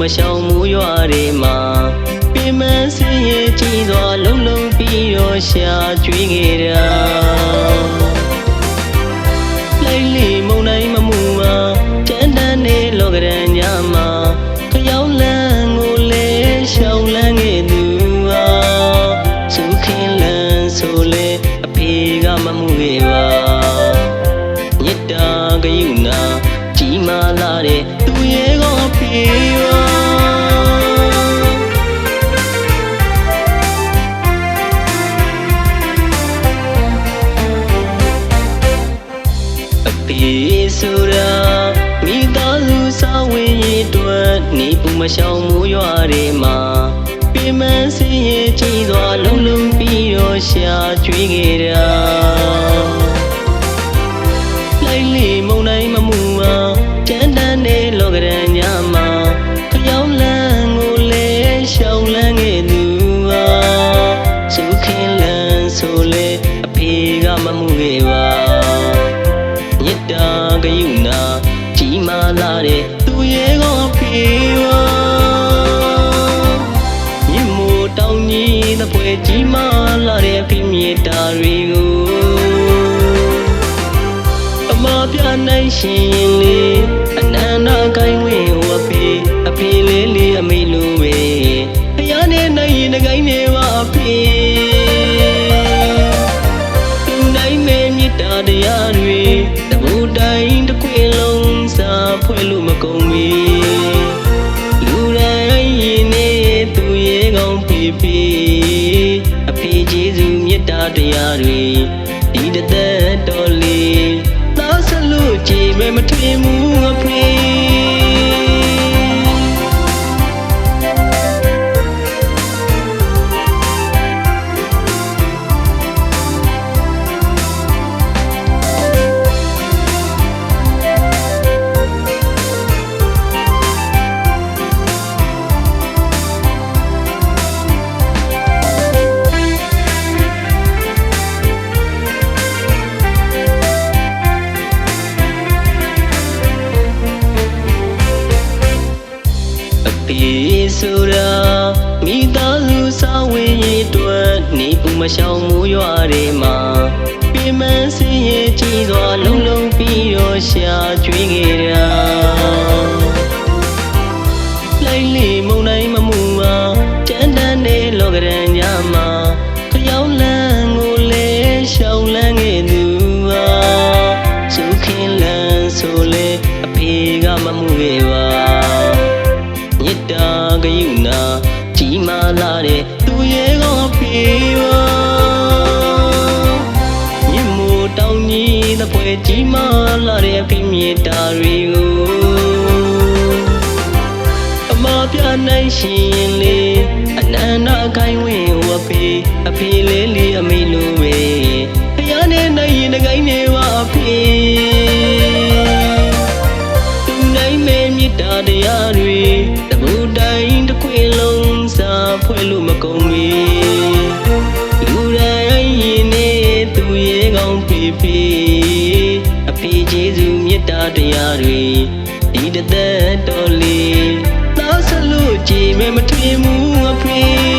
မရှောင်မှုရွာတွေမှာပြင်းမစင်းရဲ့ကြည်စွာလုံးလုံးပြီးတော့ရှာကျွေးခဲ့တာ ရှောင်မှုရွာတွေမှာပြင်းမစင်းရဲ့ကြည်စွာလုံးလုံးပြီးတော့ရှာကျွေးခဲ့တာလိုက်လီမုံနိုင်မမှုမှာတန်တန်နေလောကရန်ညမှာခရောက်လန်းကိုလေရှောင်းလန်းခဲ့သူဟာစုခင်လန်းဆိုလေအဖေကမမှုခဲ့ပါမြစ်တာကယူနာကြီးမာလာတဲ့သူရဲ့ကောဖေပါ မို့တောင်းကြီးသပွဲကြီးမာလာတဲ့ဖိမြေတာတွေကိုအမပြနိုင်ရှင်လေ တရားတွေဒီတသက်တော်လေးသားဆလို့ကြည်မဲမထွေမှုအဖေ ဆိုတာမိသားစုစာဝင်ရည်တွက်နေပူမရှောင်မှုရွာတွေမှာပြင်းမစင်းရဲ့ကြည်စွာလုံးလုံးပြီးတော့ရှာကျွေးခဲ့တာလိုက်လီမုံနိုင်မမှုမှာတန်တန်နေလောကရန်ညမှာခရောက်လန်းကိုလေရှောင်းလန်းခဲ့သူဟာစုခင်လန်းဆိုလေအဖေကမမှုခဲ့ပါ မြစ်တာကယူနာကြီးမာလာတဲ့သူရဲ့ကောပြေပါမြစ်မို့တောင်းကြီးသပွဲကြီးမာလာတဲ့ဖိမြေတာတွေကိုအမပြနိုင်ရှင်လေအနန္တကိုင်းဝင်ဝဖေအဖေလေးလေးအမေလိုပဲ ဖွဲ့လို့မကုန်မီလူတိုင်းရင်နေသူရဲ့ကောင်းဖေဖေအဖေကျေးဇူးမေတ္တာတရားတွေဒီတသက်တော်လေးသောဆလို့ကြည်မဲမထွေးမှုအဖေ